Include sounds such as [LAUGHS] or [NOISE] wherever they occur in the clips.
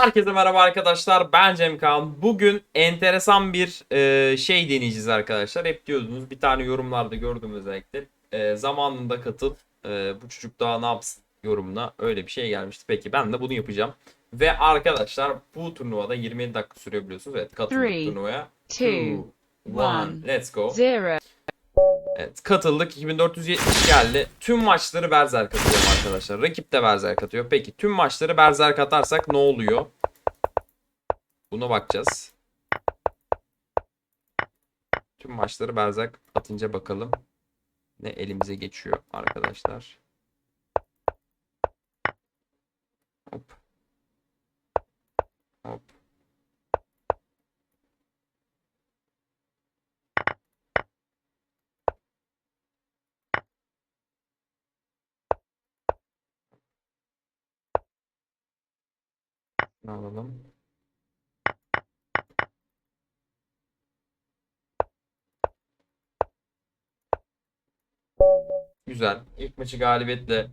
Herkese merhaba arkadaşlar. Ben Cem Kaan. Bugün enteresan bir e, şey deneyeceğiz arkadaşlar. Hep diyordunuz bir tane yorumlarda gördüm özellikle. E, zamanında katıl. e, bu çocuk daha ne yapsın yorumuna öyle bir şey gelmişti. Peki ben de bunu yapacağım. Ve arkadaşlar bu turnuvada 27 dakika sürüyor biliyorsunuz. Evet katıldık turnuvaya. two, one, one, let's go. zero. Evet katıldık 2470 geldi. Tüm maçları Berserk atıyorum arkadaşlar. Rakip de Berserk atıyor. Peki tüm maçları Berserk atarsak ne oluyor? Buna bakacağız. Tüm maçları Berserk atınca bakalım. Ne elimize geçiyor arkadaşlar. Hop. Hop. Alalım? Güzel. İlk maçı galibiyetle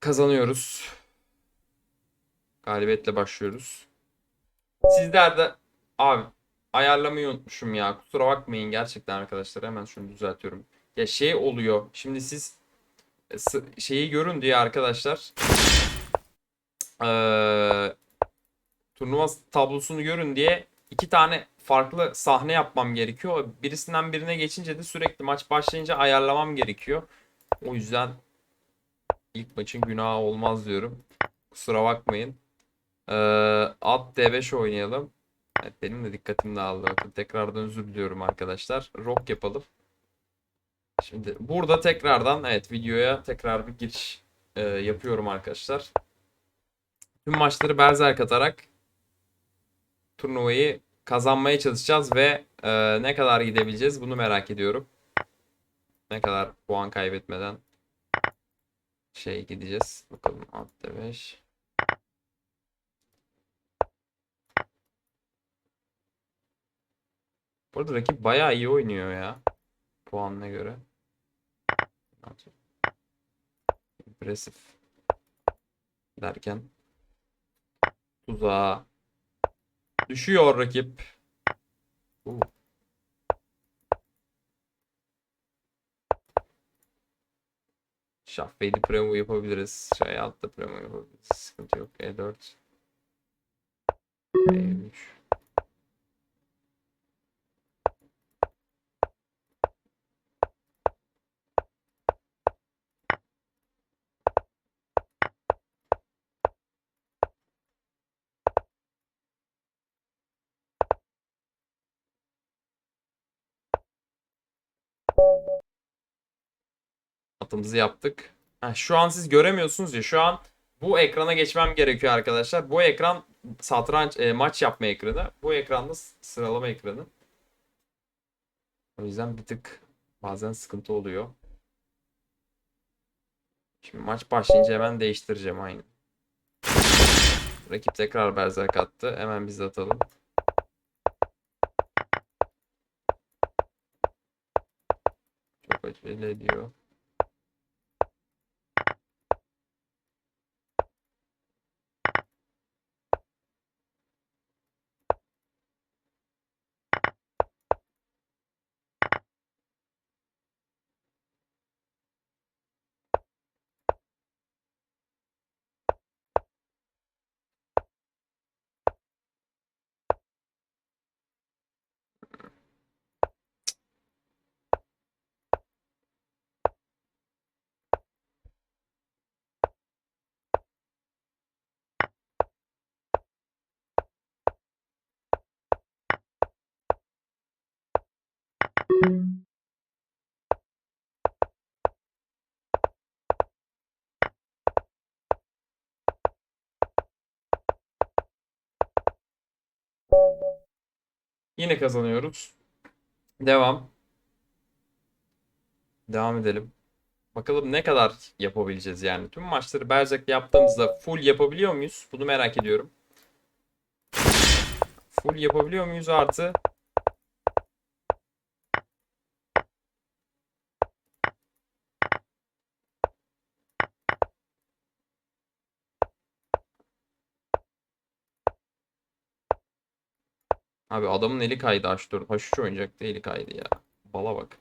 kazanıyoruz. Galibiyetle başlıyoruz. Sizler de abi ayarlamayı unutmuşum ya. Kusura bakmayın gerçekten arkadaşlar. Hemen şunu düzeltiyorum. Ya şey oluyor. Şimdi siz e, şeyi görün diye arkadaşlar. Eee turnuva tablosunu görün diye iki tane farklı sahne yapmam gerekiyor. Birisinden birine geçince de sürekli maç başlayınca ayarlamam gerekiyor. O yüzden ilk maçın günahı olmaz diyorum. Kusura bakmayın. Ee, at D5 oynayalım. Evet, benim de dikkatim dağıldı. Bakın tekrardan özür diliyorum arkadaşlar. Rock yapalım. Şimdi burada tekrardan evet videoya tekrar bir giriş e, yapıyorum arkadaşlar. Tüm maçları berserk atarak turnuvayı kazanmaya çalışacağız ve e, ne kadar gidebileceğiz bunu merak ediyorum. Ne kadar puan kaybetmeden şey gideceğiz. Bakalım altta 5. Bu arada rakip bayağı iyi oynuyor ya. Puanına göre. Impressive. Derken. Tuzağa. Düşüyor rakip. Uh. Şahveyli premo yapabiliriz. Şey altta premo yapabiliriz. Sıkıntı yok. E E4. E3. Atımızı yaptık. Heh, şu an siz göremiyorsunuz ya. Şu an bu ekrana geçmem gerekiyor arkadaşlar. Bu ekran satranç e, maç yapma ekranı. Bu ekranda sıralama ekranı. O yüzden bir tık bazen sıkıntı oluyor. Şimdi maç başlayınca hemen değiştireceğim aynı. Rakip tekrar berserk attı. Hemen biz atalım. Çok acele ediyor. Yine kazanıyoruz. Devam. Devam edelim. Bakalım ne kadar yapabileceğiz yani. Tüm maçları Berserk yaptığımızda full yapabiliyor muyuz? Bunu merak ediyorum. Full yapabiliyor muyuz artı? Abi adamın eli kaydı H4. H3 oynayacaktı eli kaydı ya. Bala bak.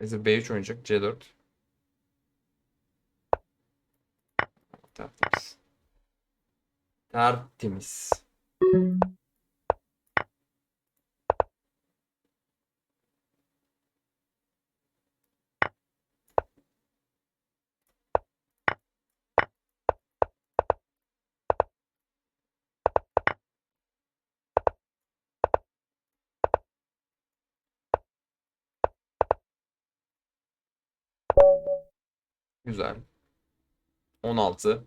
Vezir B3 oynayacak. C4. Tertemiz. Tertemiz. Güzel. 16.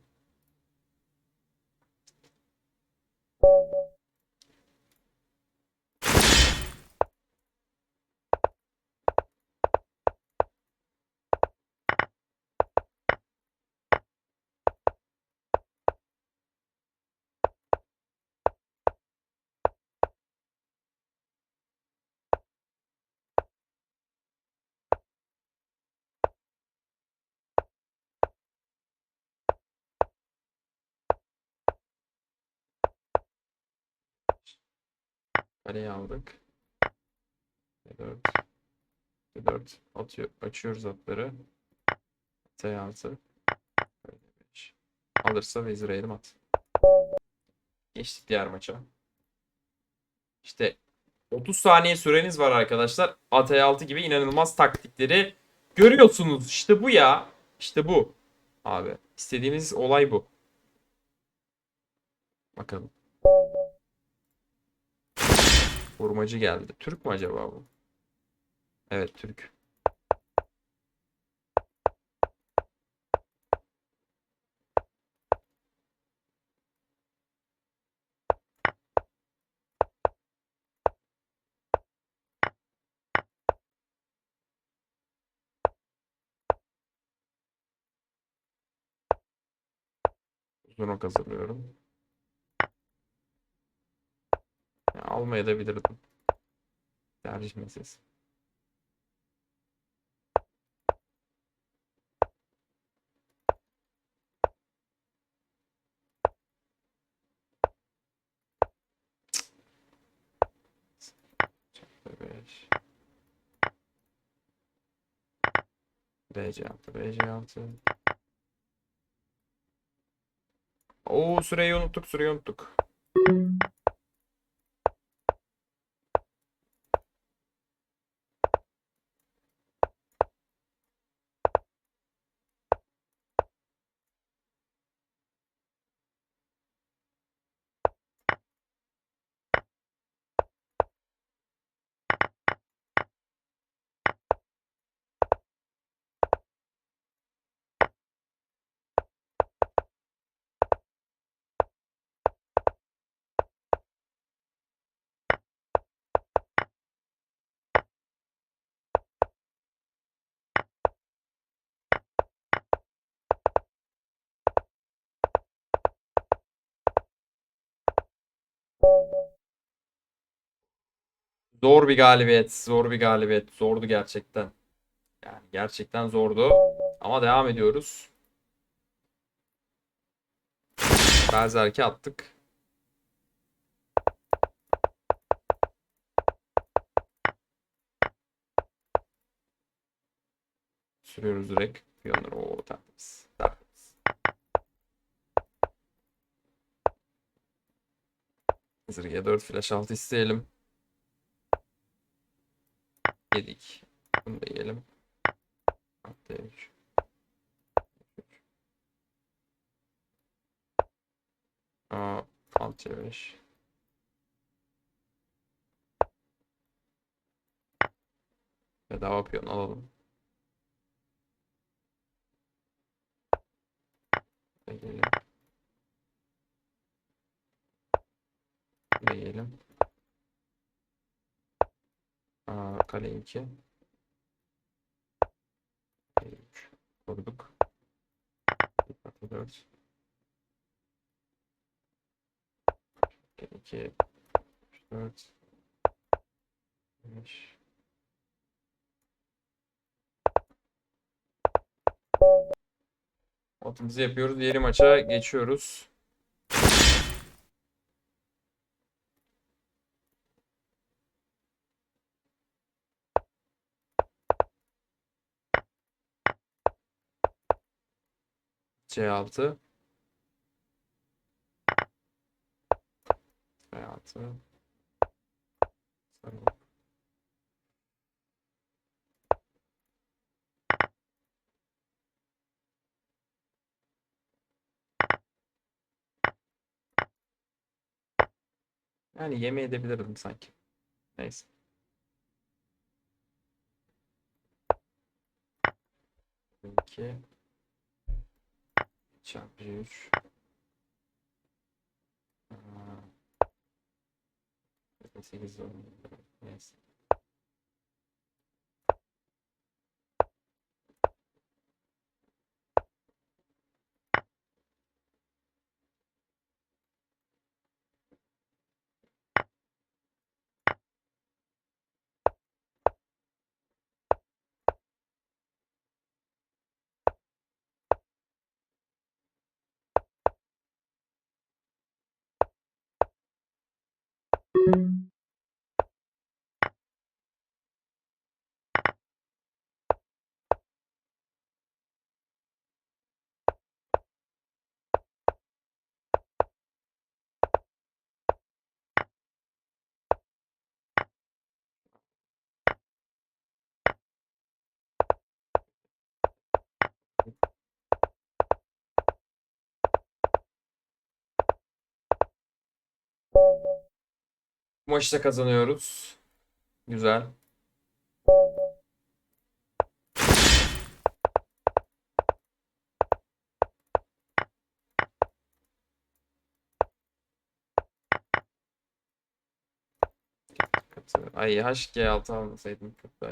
Kaleyi aldık. D4. D4. Atıyor, açıyoruz atları. T artı. Böyle beş. Alırsa vezir eğilim at. Geçtik diğer maça. İşte 30 saniye süreniz var arkadaşlar. AT6 gibi inanılmaz taktikleri görüyorsunuz. İşte bu ya. İşte bu. Abi istediğimiz olay bu. Bakalım. Vurmacı geldi. Türk mü acaba bu? Evet Türk. Uzun ok hazırlıyorum. Ya, almaya da bilirdim. Tercih meselesi. Beş. BC altı, BC altı. Oo süreyi unuttuk, süreyi unuttuk. Zor bir galibiyet, zor bir galibiyet. Zordu gerçekten. Yani gerçekten zordu. Ama devam ediyoruz. Berzerk'i attık. Sürüyoruz direkt. Piyonları o tertemiz. Tertemiz. Zırhya 4 flash 6 isteyelim. Yedik. Bunu da yiyelim. Hatta 3. Aa, alt C5. Bedava piyon alalım. Gelelim. Yiyelim. Aa, kale 2. Kale 3. Vurduk. Kale 4. Kale 2. 4. 5. Atımızı yapıyoruz. Diğeri maça geçiyoruz. C6 C6 Sarı. Yani yemeği edebilirdim sanki. Neyse. İki çarpı üç. Sekiz Neyse. Bu maçı da kazanıyoruz. Güzel. Ay HG6 almasaydım çok daha.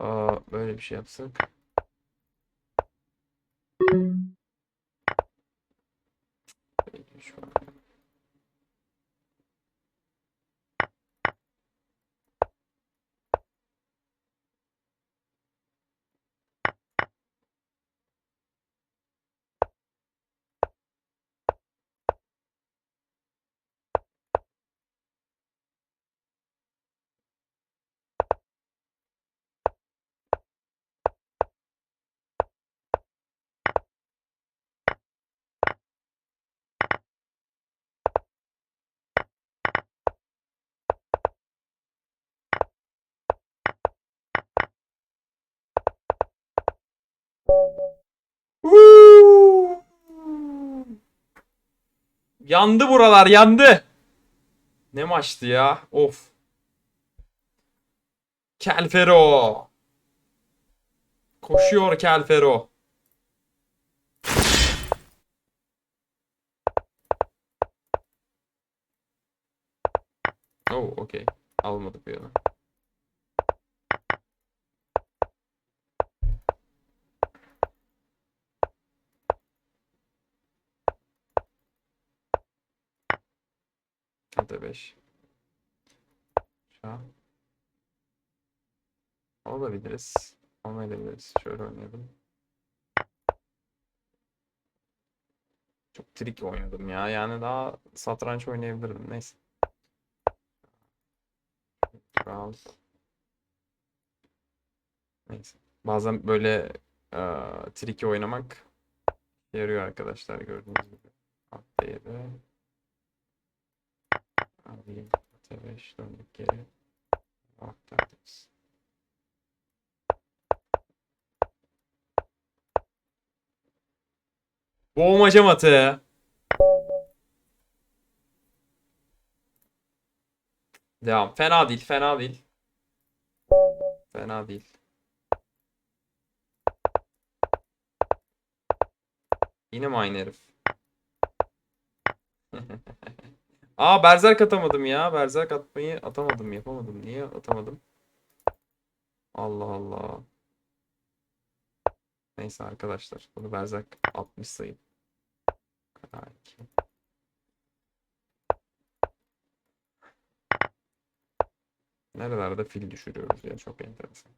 Aa, böyle bir şey yapsak. Şu an. Yandı buralar yandı. Ne maçtı ya? Of. Kelfero. Koşuyor Kelfero. Oh, okey. Almadık bir yana. Hadi 5. Şu an. Olabiliriz. Olmayabiliriz. Şöyle oynayalım. Çok trik oynadım ya. Yani daha satranç oynayabilirdim. Neyse. Kral. Neyse. Bazen böyle eee triki oynamak Yarıyor arkadaşlar gördüğünüz gibi. 7. Alayım. Altta 5 döndük geri. Aktardık. Boğmaca matı. Devam. Fena değil, fena değil. Fena değil. Yine mi aynı herif? [LAUGHS] Aa Berserk atamadım ya. Berserk atmayı atamadım. Yapamadım. Niye atamadım? Allah Allah. Neyse arkadaşlar. Bunu Berserk atmış sayın. Belki. Nerelerde fil düşürüyoruz ya. Çok enteresan.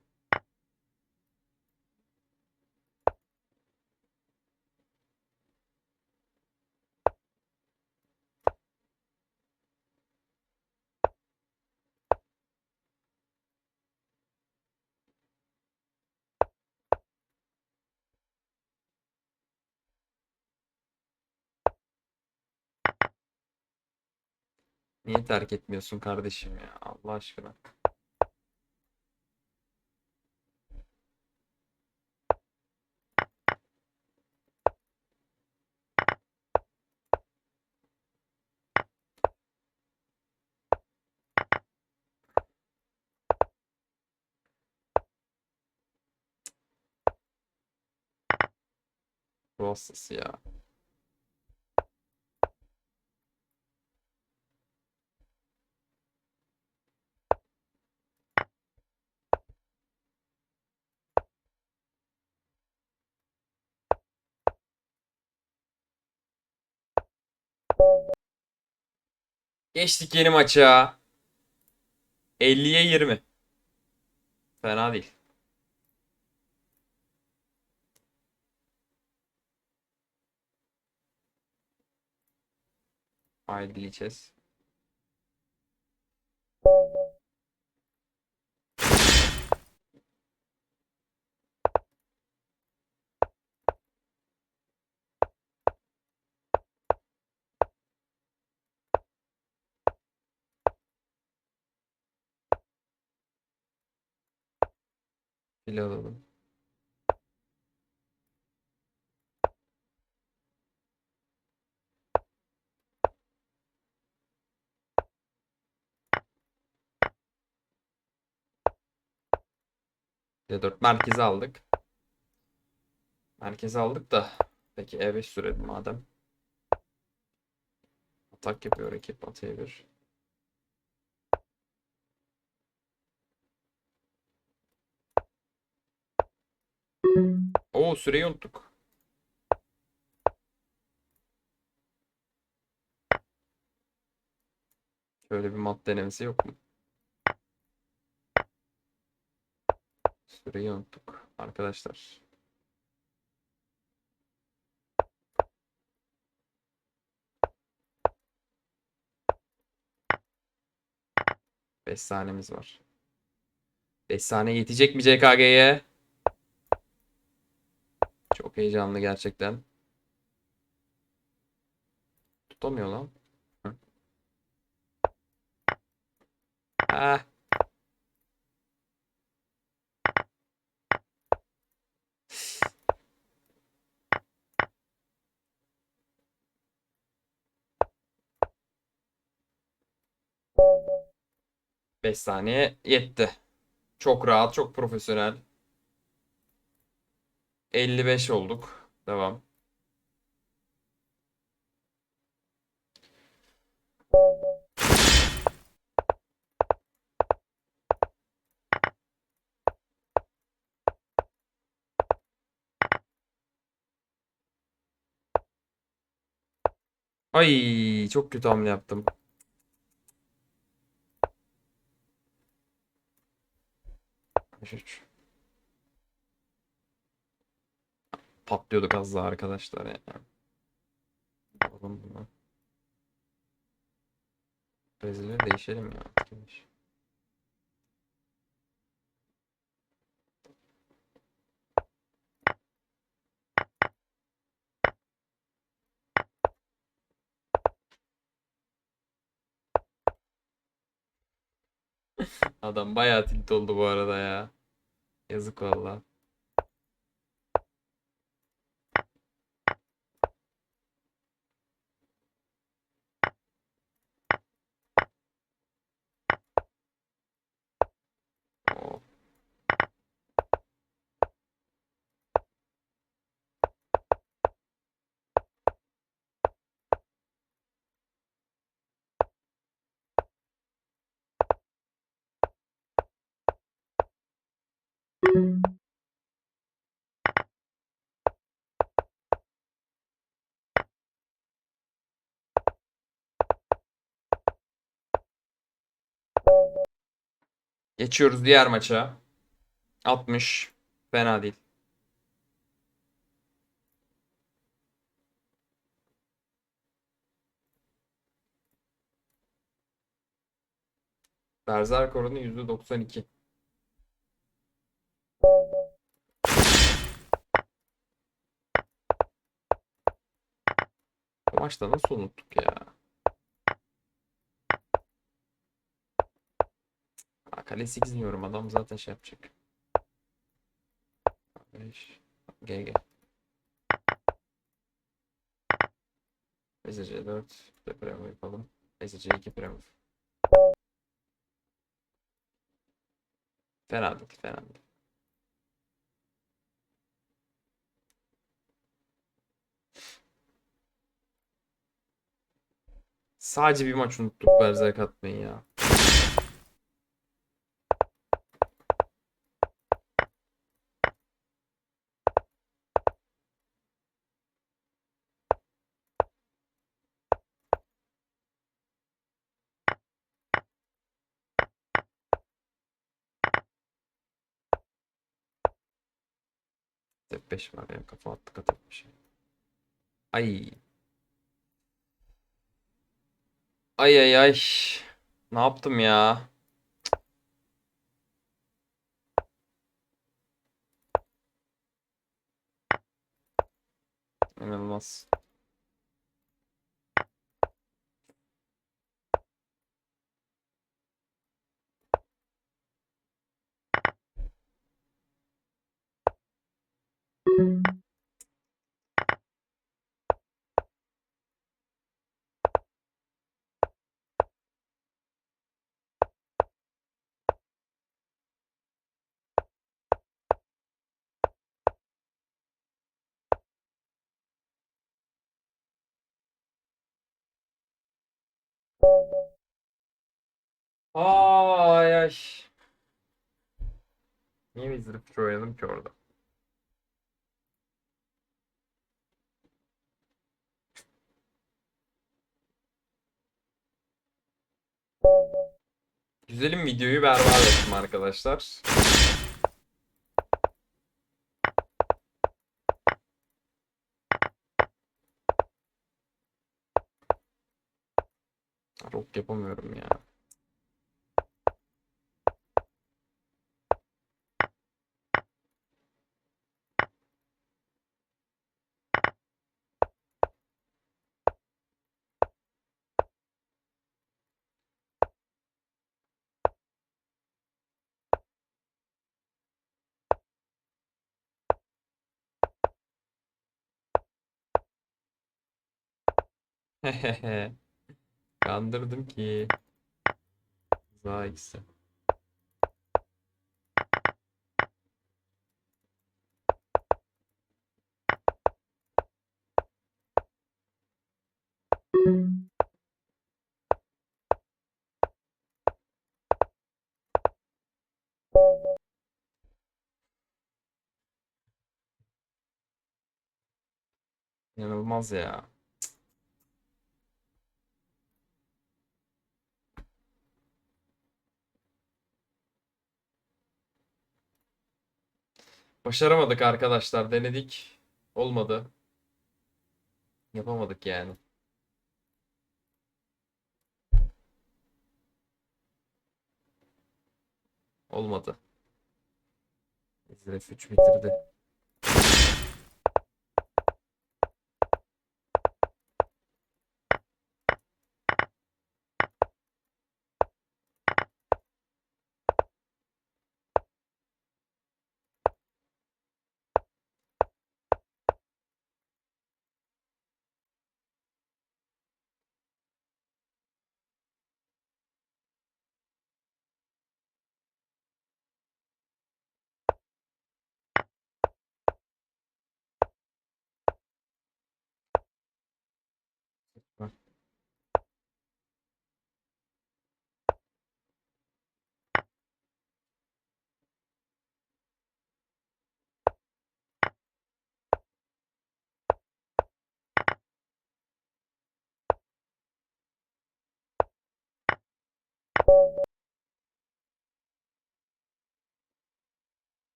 Niye terk etmiyorsun kardeşim ya? Allah aşkına. Hastası ya. Geçtik yeni maça. 50'ye 20. Fena değil. Ayrılacağız. Fil alalım. D4 merkezi aldık. Merkezi aldık da. Peki E5 sürelim madem. Atak yapıyor rakip at E1. Oo süreyi unuttuk. Şöyle bir mat denemesi yok mu? Süreyi unuttuk arkadaşlar. Beş saniyemiz var. 5 saniye yetecek mi CKG'ye? Çok heyecanlı gerçekten. Tutamıyor lan. Hı. Ah. Beş saniye yetti. Çok rahat, çok profesyonel. 55 olduk. Devam. Ay çok kötü hamle yaptım. Üç. patlıyorduk az daha arkadaşlar ya. Oğlum bunu. Brezilya değişelim ya. Değiş. Adam bayağı tilt oldu bu arada ya. Yazık valla. Geçiyoruz diğer maça. 60. Fena değil. Berserk oranı %92. Bu maçta nasıl unuttuk ya? Aa, kalesi gizmiyorum adam zaten şey yapacak. 5 GG. SC 4 de premo yapalım. SC 2 premo. Fena değil, fena değil. Sadece bir maç unuttuk Berserk atmayı ya. Step 5 var ya kafa attı kat etmiş. Ay. Ay ay ay. Ne yaptım ya? İnanılmaz. Ay ay. Niye biz zırh oynadım ki orada? Güzelim videoyu berbat ettim arkadaşlar. Rock yapamıyorum ya. [LAUGHS] Kandırdım ki. Za ikisi. İnanılmaz ya. Başaramadık arkadaşlar. Denedik. Olmadı. Yapamadık yani. Olmadı. İzref 3 bitirdi.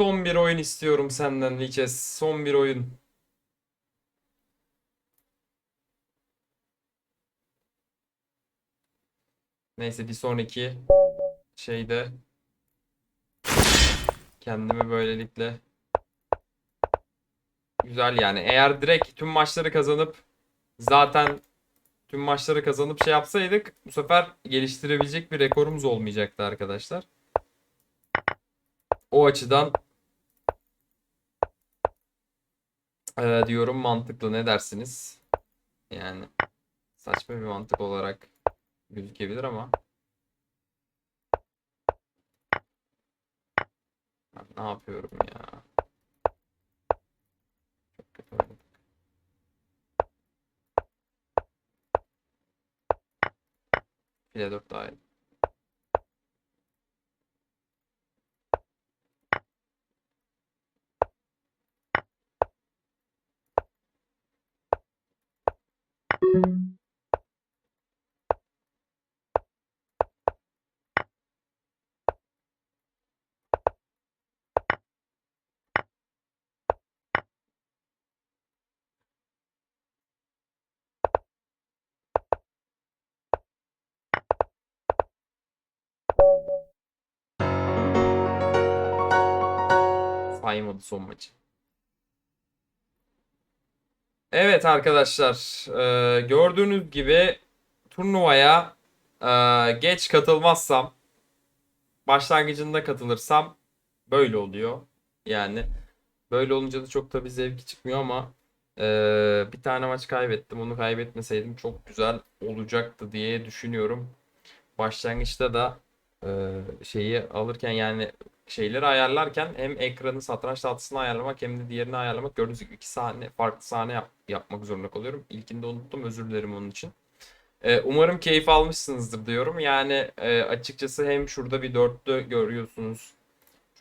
Son bir oyun istiyorum senden Liches. Son bir oyun. Neyse bir sonraki şeyde kendimi böylelikle güzel yani. Eğer direkt tüm maçları kazanıp zaten tüm maçları kazanıp şey yapsaydık bu sefer geliştirebilecek bir rekorumuz olmayacaktı arkadaşlar. O açıdan eee, diyorum mantıklı ne dersiniz? Yani saçma bir mantık olarak gözükebilir ama ne yapıyorum ya? Çok kötü oynadım. File 4 daha iyi. Saymadı son maçı. Evet arkadaşlar, e, gördüğünüz gibi turnuvaya e, geç katılmazsam, başlangıcında katılırsam böyle oluyor. Yani böyle olunca da çok tabii zevki çıkmıyor ama e, bir tane maç kaybettim. Onu kaybetmeseydim çok güzel olacaktı diye düşünüyorum. Başlangıçta da e, şeyi alırken yani şeyleri ayarlarken hem ekranı satranç tahtasını ayarlamak hem de diğerini ayarlamak gördüğünüz gibi iki sahne farklı sahne yap- yapmak zorunda kalıyorum. İlkinde unuttum özür dilerim onun için. Ee, umarım keyif almışsınızdır diyorum. Yani e, açıkçası hem şurada bir dörtlü görüyorsunuz.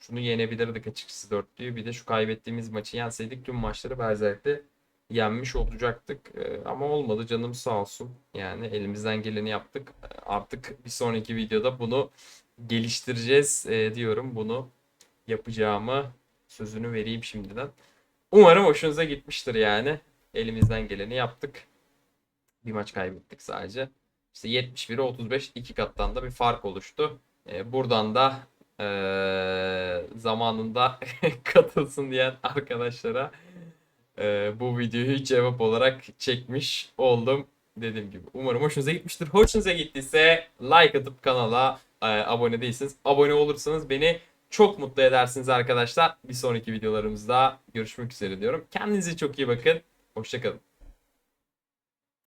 Şunu yenebilirdik açıkçası dörtlüyü. Bir de şu kaybettiğimiz maçı yenseydik tüm maçları Berserk'te yenmiş olacaktık. Ee, ama olmadı canım sağ olsun. Yani elimizden geleni yaptık. Artık bir sonraki videoda bunu geliştireceğiz e, diyorum. Bunu yapacağımı sözünü vereyim şimdiden. Umarım hoşunuza gitmiştir yani. Elimizden geleni yaptık. Bir maç kaybettik sadece. İşte 71'e 35 iki kattan da bir fark oluştu. E, buradan da e, zamanında [LAUGHS] katılsın diyen arkadaşlara e, bu videoyu cevap olarak çekmiş oldum. Dediğim gibi umarım hoşunuza gitmiştir. Hoşunuza gittiyse like atıp kanala abone değilsiniz. Abone olursanız beni çok mutlu edersiniz arkadaşlar. Bir sonraki videolarımızda görüşmek üzere diyorum. Kendinize çok iyi bakın. Hoşçakalın.